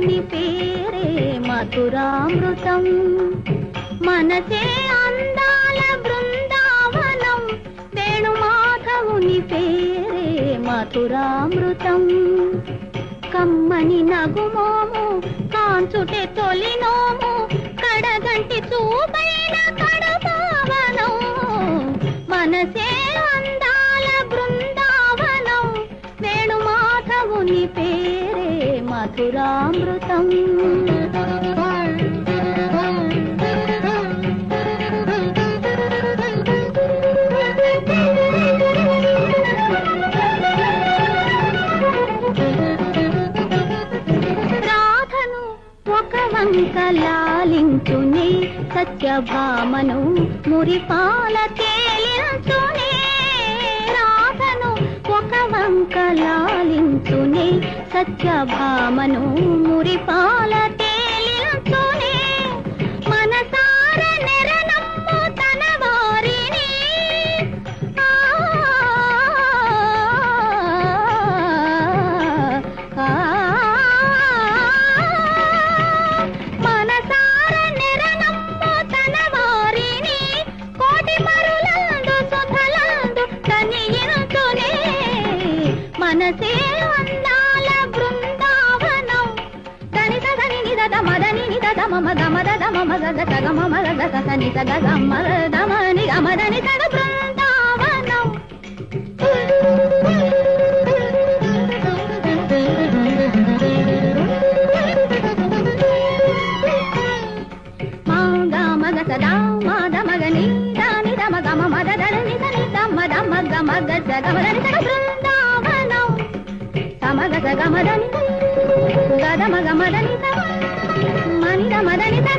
దేవుని పేరే మధురామృతం. మనసే అందాల బృందావనం. వేణుమాధవుని పేరే మధురామృతం. కమ్మని నగుమోము కాంచుటే తొలినోము కడగంటి చూపైన కడపావనం. మనసే అందాల బృందావనం. వేణుమాధవుని పేరు మధురామృతం. రాధను ఒక వంక లాలించునే సత్యభామను మురిపాల తేలించునే రాధను ఒక వంక లాలించుని సత్య సత్యభామను మురిపాల తేలించునే మనసార నెరనమ్ము తన వారిని. మనసార నెరనమ్ము తన వారిని. కోటి మరులందు సుధలందు కనియించునే మనసే మదని నిద మమ గమద దమ మగ గత గమ మగ గత సని సగ గమ దమ ని గమదని సగ బృందావనం మా గా మగ సదా మా ద మగ ని దా ని ద మగ మద ద ని ద ని ద మ ద మ గ మ గ బృందావనం స మ గ స గ మ ద ని గ ద